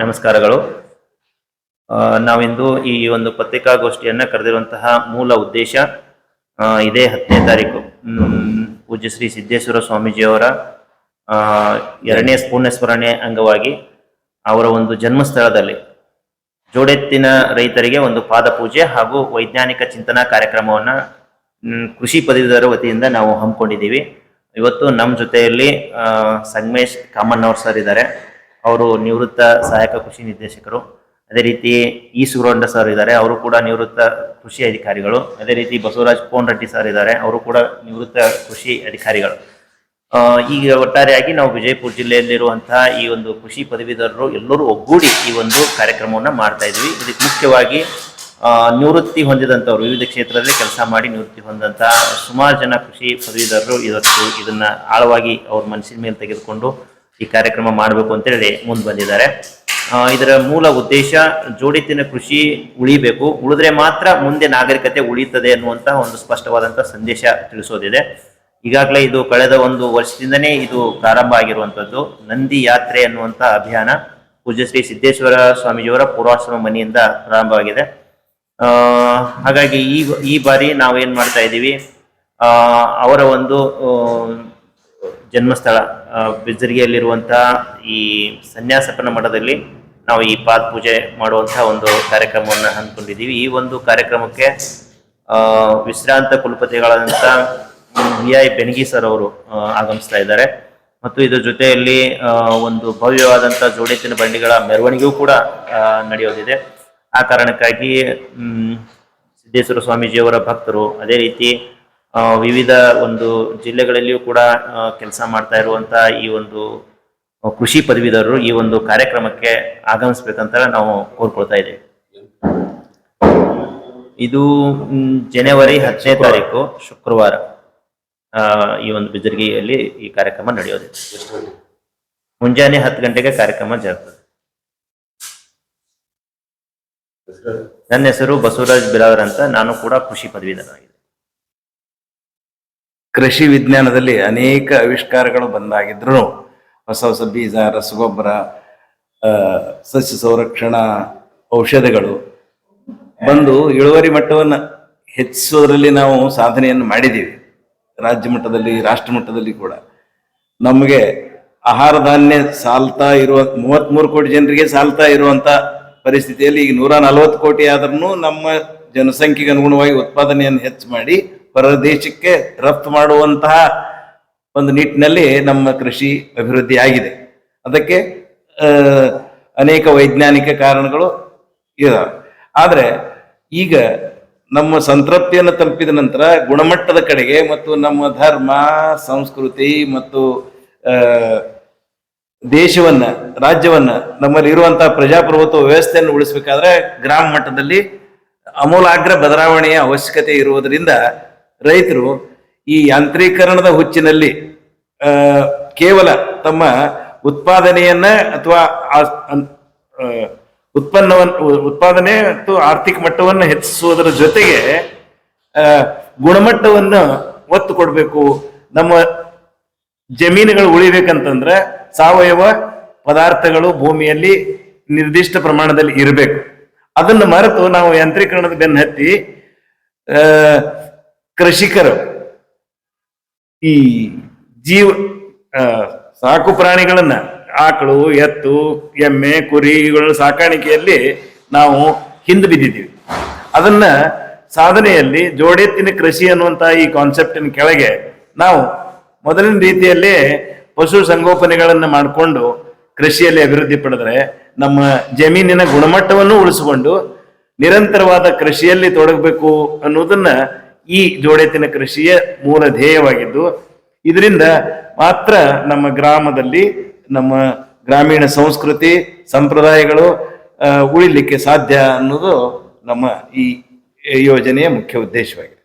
ನಮಸ್ಕಾರಗಳು. ನಾವಿಂದು ಈ ಒಂದು ಪತ್ರಿಕಾಗೋಷ್ಠಿಯನ್ನು ಕರೆದಿರುವಂತಹ ಮೂಲ ಉದ್ದೇಶ ಇದೇ ಹತ್ತನೇ ತಾರೀಕು. ಪೂಜ್ಯ ಶ್ರೀ ಸಿದ್ದೇಶ್ವರ ಸ್ವಾಮೀಜಿಯವರ ಎರಡನೇ ಪುಣ್ಯಸ್ಮರಣೆ ಅಂಗವಾಗಿ ಅವರ ಒಂದು ಜನ್ಮಸ್ಥಳದಲ್ಲಿ ಜೋಡೆತ್ತಿನ ರೈತರಿಗೆ ಒಂದು ಪಾದಪೂಜೆ ಹಾಗೂ ವೈಜ್ಞಾನಿಕ ಚಿಂತನಾ ಕಾರ್ಯಕ್ರಮವನ್ನು ಕೃಷಿ ಪದವೀಧರ ವತಿಯಿಂದ ನಾವು ಹಮ್ಮಿಕೊಂಡಿದ್ದೀವಿ. ಇವತ್ತು ನಮ್ಮ ಜೊತೆಯಲ್ಲಿ ಸಂಗಮೇಶ್ ಕಾಮಣ್ಣವ್ರ ಸರ್ ಇದ್ದಾರೆ. ಅವರು ನಿವೃತ್ತ ಸಹಾಯಕ ಕೃಷಿ ನಿರ್ದೇಶಕರು. ಅದೇ ರೀತಿ ಈ ಸುರಂಡ ಸರ್ ಇದ್ದಾರೆ, ಅವರು ಕೂಡ ನಿವೃತ್ತ ಕೃಷಿ ಅಧಿಕಾರಿಗಳು. ಅದೇ ರೀತಿ ಬಸವರಾಜ್ ಪೋನ್ ರೆಡ್ಡಿ ಸರ್ ಇದ್ದಾರೆ, ಅವರು ಕೂಡ ನಿವೃತ್ತ ಕೃಷಿ ಅಧಿಕಾರಿಗಳು. ಈಗ ಒಟ್ಟಾರೆಯಾಗಿ ನಾವು ವಿಜಯಪುರ ಜಿಲ್ಲೆಯಲ್ಲಿರುವಂತಹ ಈ ಒಂದು ಕೃಷಿ ಪದವೀಧರರು ಎಲ್ಲರೂ ಒಗ್ಗೂಡಿ ಈ ಒಂದು ಕಾರ್ಯಕ್ರಮವನ್ನು ಮಾಡ್ತಾ ಇದ್ವಿ. ಇದಕ್ಕೆ ಮುಖ್ಯವಾಗಿ ನಿವೃತ್ತಿ ಹೊಂದಿದಂಥವ್ರು, ವಿವಿಧ ಕ್ಷೇತ್ರದಲ್ಲಿ ಕೆಲಸ ಮಾಡಿ ನಿವೃತ್ತಿ ಹೊಂದಂತಹ ಸುಮಾರು ಜನ ಕೃಷಿ ಪದವೀಧರರು ಇವತ್ತು ಇದನ್ನ ಆಳವಾಗಿ ಅವ್ರ ಮನಸ್ಸಿನ ಮೇಲೆ ತೆಗೆದುಕೊಂಡು ಈ ಕಾರ್ಯಕ್ರಮ ಮಾಡಬೇಕು ಅಂತೇಳಿ ಮುಂದೆ ಬಂದಿದ್ದಾರೆ. ಇದರ ಮೂಲ ಉದ್ದೇಶ ಜೋಡಿತಿನ ಕೃಷಿ ಉಳಿಬೇಕು. ಉಳಿದ್ರೆ ಮಾತ್ರ ಮುಂದೆ ನಾಗರಿಕತೆ ಉಳಿಯುತ್ತದೆ ಅನ್ನುವಂತಹ ಒಂದು ಸ್ಪಷ್ಟವಾದಂತಹ ಸಂದೇಶ ತಿಳಿಸೋದಿದೆ. ಈಗಾಗಲೇ ಇದು ಕಳೆದ ಒಂದು ವರ್ಷದಿಂದನೇ ಇದು ಪ್ರಾರಂಭ ಆಗಿರುವಂತದ್ದು. ನಂದಿ ಯಾತ್ರೆ ಅನ್ನುವಂಥ ಅಭಿಯಾನ ಪೂಜ್ಯ ಶ್ರೀ ಸಿದ್ದೇಶ್ವರ ಸ್ವಾಮೀಜಿಯವರ ಪೂರ್ವಾಶ್ರಮ ಮನೆಯಿಂದ ಪ್ರಾರಂಭವಾಗಿದೆ. ಹಾಗಾಗಿ ಈ ಈ ಬಾರಿ ನಾವು ಏನು ಮಾಡ್ತಾ ಇದ್ದೀವಿ? ಅವರ ಒಂದು ಜನ್ಮಸ್ಥಳ ಬಿಜರಿಗೆಯಲ್ಲಿರುವಂತಹ ಈ ಸನ್ಯಾಸಕನ ಮಠದಲ್ಲಿ ನಾವು ಈ ಪಾದ ಪೂಜೆ ಮಾಡುವಂತಹ ಒಂದು ಕಾರ್ಯಕ್ರಮವನ್ನು ಹಮ್ಮಿಕೊಂಡಿದ್ದೀವಿ. ಈ ಒಂದು ಕಾರ್ಯಕ್ರಮಕ್ಕೆ ವಿಶ್ರಾಂತ ಕುಲಪತಿಗಳಾದಂಥ ವಿ ಐ ಬೆನಗಿ ಸರ್ ಅವರು ಆಗಮಿಸ್ತಾ ಇದ್ದಾರೆ. ಮತ್ತು ಇದರ ಜೊತೆಯಲ್ಲಿ ಒಂದು ಭವ್ಯವಾದಂಥ ಜೋಡೆತ್ತಿನ ಬಂಡಿಗಳ ಮೆರವಣಿಗೆಯೂ ಕೂಡ ನಡೆಯೋದಿದೆ. ಆ ಕಾರಣಕ್ಕಾಗಿ ಸಿದ್ದೇಶ್ವರ ಸ್ವಾಮೀಜಿಯವರ ಭಕ್ತರು, ಅದೇ ರೀತಿ ವಿವಿಧ ಒಂದು ಜಿಲ್ಲೆಗಳಲ್ಲಿಯೂ ಕೂಡ ಕೆಲಸ ಮಾಡ್ತಾ ಇರುವಂತಹ ಈ ಒಂದು ಕೃಷಿ ಪದವೀಧರರು ಈ ಒಂದು ಕಾರ್ಯಕ್ರಮಕ್ಕೆ ಆಗಮಿಸ್ಬೇಕಂತ ನಾವು ಕೋರ್ಕೊಳ್ತಾ ಇದ್ದೇವೆ. ಇದು ಜನವರಿ ಹತ್ತನೇ ತಾರೀಕು ಶುಕ್ರವಾರ ಆ, ಈ ಒಂದು ಬಿಜರ್ಗಿಯಲ್ಲಿ ಈ ಕಾರ್ಯಕ್ರಮ ನಡೆಯೋದು. ಮುಂಜಾನೆ ಹತ್ತು ಗಂಟೆಗೆ ಕಾರ್ಯಕ್ರಮ ಜರುತ್ತದೆ ನನ್ನ ಹೆಸರು ಬಸವರಾಜ್ ಬಿರಾವರ್ ಅಂತ ನಾನು ಕೂಡ ಕೃಷಿ ಪದವೀಧರನಾಗಿದ್ದೆ ಕೃಷಿ ವಿಜ್ಞಾನದಲ್ಲಿ ಅನೇಕ ಆವಿಷ್ಕಾರಗಳು ಬಂದಾಗಿದ್ರು. ಹೊಸ ಹೊಸ ಬೀಜ, ರಸಗೊಬ್ಬರ ಸಸ್ಯ ಸಂರಕ್ಷಣಾ ಔಷಧಗಳು ಬಂದು ಇಳುವರಿ ಮಟ್ಟವನ್ನು ಹೆಚ್ಚಿಸೋದ್ರಲ್ಲಿ ನಾವು ಸಾಧನೆಯನ್ನು ಮಾಡಿದ್ದೀವಿ. ರಾಜ್ಯ ಮಟ್ಟದಲ್ಲಿ, ರಾಷ್ಟ್ರ ಮಟ್ಟದಲ್ಲಿ ಕೂಡ. ನಮಗೆ ಆಹಾರ ಧಾನ್ಯ ಸಾಲ್ತಾ ಇರುವ, ಮೂವತ್ಮೂರು ಕೋಟಿ ಜನರಿಗೆ ಸಾಲ್ತಾ ಇರುವಂತ ಪರಿಸ್ಥಿತಿಯಲ್ಲಿ ಈಗ ನೂರ ನಲವತ್ತು ಕೋಟಿ ಆದ್ರೂ ನಮ್ಮ ಜನಸಂಖ್ಯೆಗೆ ಅನುಗುಣವಾಗಿ ಉತ್ಪಾದನೆಯನ್ನು ಹೆಚ್ಚು ಮಾಡಿ ಹೊರ ದೇಶಕ್ಕೆ ರಫ್ತು ಮಾಡುವಂತಹ ಒಂದು ನಿಟ್ಟಿನಲ್ಲಿ ನಮ್ಮ ಕೃಷಿ ಅಭಿವೃದ್ಧಿ ಆಗಿದೆ ಅದಕ್ಕೆ ಅನೇಕ ವೈಜ್ಞಾನಿಕ ಕಾರಣಗಳು ಇದಾವೆ. ಆದರೆ, ಈಗ ನಮ್ಮ ಸಂತೃಪ್ತಿಯನ್ನು ತಲುಪಿದ ನಂತರ ಗುಣಮಟ್ಟದ ಕಡೆಗೆ ಮತ್ತು ನಮ್ಮ ಧರ್ಮ, ಸಂಸ್ಕೃತಿ ಮತ್ತು ದೇಶವನ್ನ, ರಾಜ್ಯವನ್ನ ನಮ್ಮಲ್ಲಿ ಇರುವಂತಹ ಪ್ರಜಾಪ್ರಭುತ್ವ ವ್ಯವಸ್ಥೆಯನ್ನು ಉಳಿಸಬೇಕಾದ್ರೆ ಗ್ರಾಮ ಮಟ್ಟದಲ್ಲಿ ಅಮೂಲಾಗ್ರ ಬದಲಾವಣೆಯ ಅವಶ್ಯಕತೆ ಇರುವುದರಿಂದ ರೈತರು ಈ ಯಾಂತ್ರೀಕರಣದ ಹುಚ್ಚಿನಲ್ಲಿ ಕೇವಲ ತಮ್ಮ ಉತ್ಪಾದನೆಯನ್ನ ಅಥವಾ ಉತ್ಪನ್ನವನ್ನು ಉತ್ಪಾದನೆ ಮತ್ತು ಆರ್ಥಿಕ ಮಟ್ಟವನ್ನು ಹೆಚ್ಚಿಸುವುದರ ಜೊತೆಗೆ ಗುಣಮಟ್ಟವನ್ನು ಒತ್ತು ಕೊಡಬೇಕು. ನಮ್ಮ ಜಮೀನುಗಳು ಉಳಿಬೇಕಂತಂದ್ರೆ ಸಾವಯವ ಪದಾರ್ಥಗಳು ಭೂಮಿಯಲ್ಲಿ ನಿರ್ದಿಷ್ಟ ಪ್ರಮಾಣದಲ್ಲಿ ಇರಬೇಕು. ಅದನ್ನು ಮರೆತು ನಾವು ಯಾಂತ್ರೀಕರಣದ ಬೆನ್ನ ಹತ್ತಿ ಕೃಷಿಕರು. ಈ ಜೀವ ಸಾಕು ಪ್ರಾಣಿಗಳನ್ನ, ಆಕಳು, ಎತ್ತು, ಎಮ್ಮೆ ಕುರಿಗಳ ಸಾಕಾಣಿಕೆಯಲ್ಲಿ ನಾವು ಹಿಂದೆ ಬಿದ್ದಿದ್ದೀವಿ. ಅದನ್ನ ಸಾಧನೆಯಲ್ಲಿ ಜೋಡೆತ್ತಿನ ಕೃಷಿ ಅನ್ನುವಂತಹ ಈ ಕಾನ್ಸೆಪ್ಟಿನ ಕೆಳಗೆ ನಾವು ಮೊದಲಿನ ರೀತಿಯಲ್ಲಿ ಪಶು ಸಂಗೋಪನೆಗಳನ್ನು ಮಾಡಿಕೊಂಡು ಕೃಷಿಯಲ್ಲಿ ಅಭಿವೃದ್ಧಿ ಪಡೆದ್ರೆ ನಮ್ಮ ಜಮೀನಿನ ಗುಣಮಟ್ಟವನ್ನು ಉಳಿಸಿಕೊಂಡು ನಿರಂತರವಾದ ಕೃಷಿಯಲ್ಲಿ ತೊಡಗಬೇಕು ಅನ್ನೋದನ್ನ ಈ ಜೋಡೆತ್ತಿನ ಕೃಷಿಯ ಮೂಲ ಧ್ಯೇಯವಾಗಿದ್ದು, ಇದರಿಂದ ಮಾತ್ರ ನಮ್ಮ ಗ್ರಾಮದಲ್ಲಿ ನಮ್ಮ ಗ್ರಾಮೀಣ ಸಂಸ್ಕೃತಿ, ಸಂಪ್ರದಾಯಗಳು ಉಳಿಲಿಕ್ಕೆ ಸಾಧ್ಯ ಅನ್ನೋದು ನಮ್ಮ ಈ ಯೋಜನೆಯ ಮುಖ್ಯ ಉದ್ದೇಶವಾಗಿದೆ.